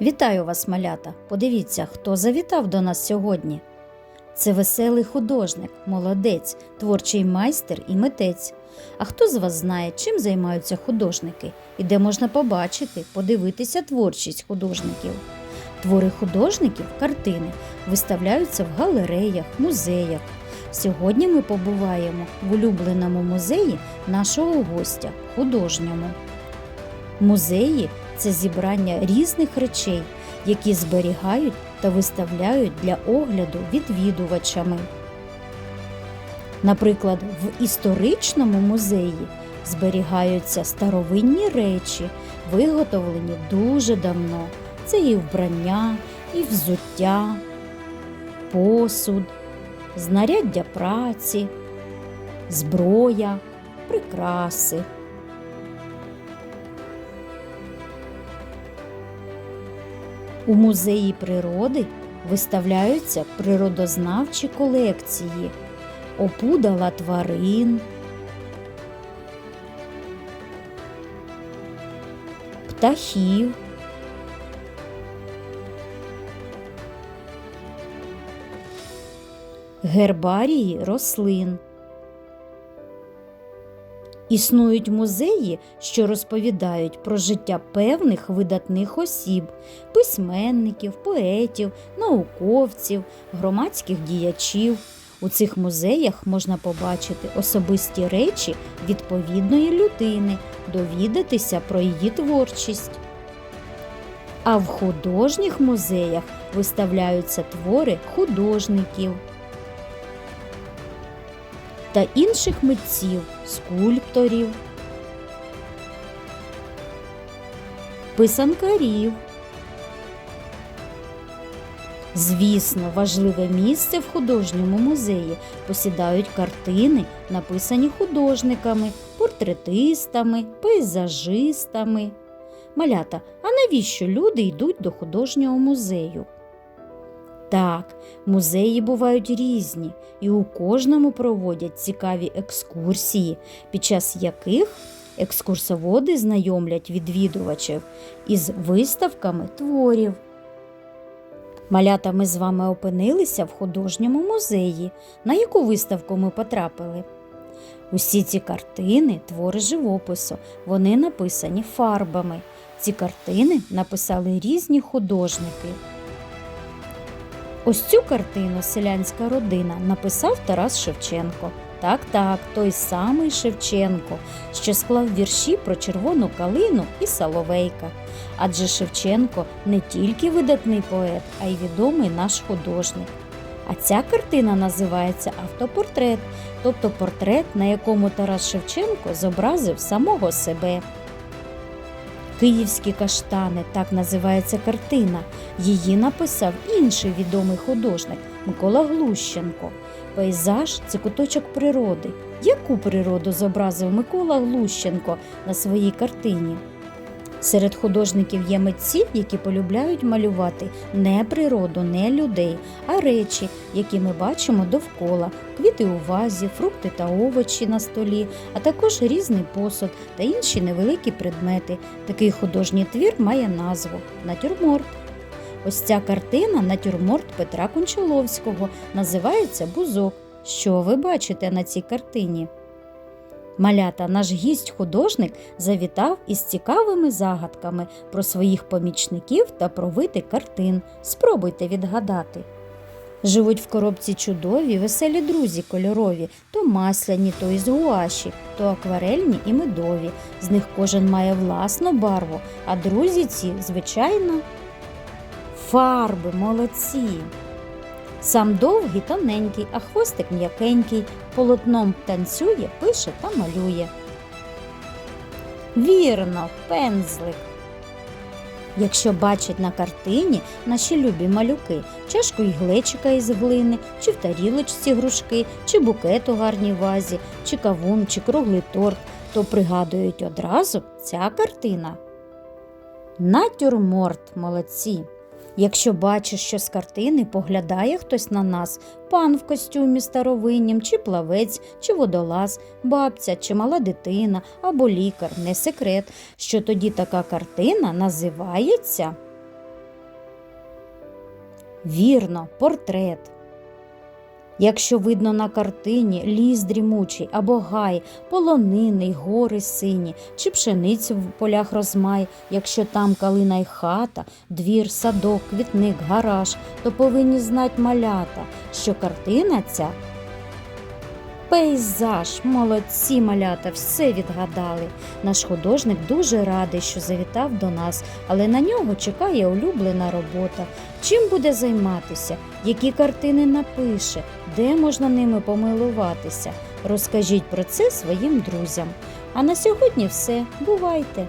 Вітаю вас, малята! Подивіться, хто завітав до нас сьогодні. Це веселий художник, молодець, творчий майстер і митець. А хто з вас знає, чим займаються художники і де можна побачити, подивитися творчість художників? Твори художників, картини виставляються в галереях, музеях. Сьогодні ми побуваємо в улюбленому музеї нашого гостя, художньому. Музеї це зібрання різних речей, які зберігають та виставляють для огляду відвідувачами. Наприклад, в історичному музеї зберігаються старовинні речі, виготовлені дуже давно. Це і вбрання, і взуття, посуд, знаряддя праці, зброя, прикраси. У музеї природи виставляються природознавчі колекції, опудала тварин, птахів, гербарії рослин. Існують музеї, що розповідають про життя певних видатних осіб, письменників, поетів, науковців, громадських діячів. У цих музеях можна побачити особисті речі відповідної людини, довідатися про її творчість. А в художніх музеях виставляються твори художників та інших митців, скульпторів, писанкарів. Звісно, важливе місце в художньому музеї посідають картини, написані художниками, портретистами, пейзажистами. Малята, а навіщо люди йдуть до художнього музею? Так, музеї бувають різні, і у кожному проводять цікаві екскурсії, під час яких екскурсоводи знайомлять відвідувачів із виставками творів. Малята ми з вами опинилися в художньому музеї. На яку виставку ми потрапили? Усі ці картини твори живопису. Вони написані фарбами. Ці картини написали різні художники. Ось цю картину Селянська родина написав Тарас Шевченко. Так, так, той самий Шевченко, що склав вірші про червону калину і Соловейка. Адже Шевченко не тільки видатний поет, а й відомий наш художник. А ця картина називається автопортрет, тобто портрет, на якому Тарас Шевченко зобразив самого себе. Київські каштани так називається картина. Її написав інший відомий художник Микола Глущенко. Пейзаж це куточок природи. Яку природу зобразив Микола Глущенко на своїй картині? Серед художників є митці, які полюбляють малювати не природу, не людей, а речі, які ми бачимо довкола, квіти у вазі, фрукти та овочі на столі, а також різний посуд та інші невеликі предмети. Такий художній твір має назву Натюрморт. Ось ця картина Натюрморт Петра Кончаловського називається Бузок. Що ви бачите на цій картині? Малята, наш гість-художник завітав із цікавими загадками про своїх помічників та про види картин. Спробуйте відгадати. Живуть в коробці чудові, веселі друзі кольорові, то масляні, то із гуаші, то акварельні і медові. З них кожен має власну барву, а друзі ці, звичайно, фарби, молодці. Сам довгий, тоненький, а хвостик м'якенький, полотном танцює, пише та малює. Вірно, пензлик. Якщо бачать на картині наші любі малюки, чашку й глечика із глини, чи в тарілочці грушки, чи букет у гарній вазі, чи кавун, чи круглий торт, то пригадують одразу ця картина. Натюрморт, молодці. Якщо бачиш, що з картини поглядає хтось на нас, пан в костюмі старовиннім, чи плавець, чи водолаз, бабця, чи мала дитина або лікар, не секрет, що тоді така картина називається. Вірно, портрет. Якщо видно на картині ліс дрімучий або гай, полонини, гори сині, чи пшеницю в полях розмай, якщо там калина й хата, двір, садок, квітник, гараж, то повинні знать малята, що картина ця Пейзаж, молодці малята, все відгадали. Наш художник дуже радий, що завітав до нас, але на нього чекає улюблена робота. Чим буде займатися, які картини напише, де можна ними помилуватися. Розкажіть про це своїм друзям. А на сьогодні все. Бувайте!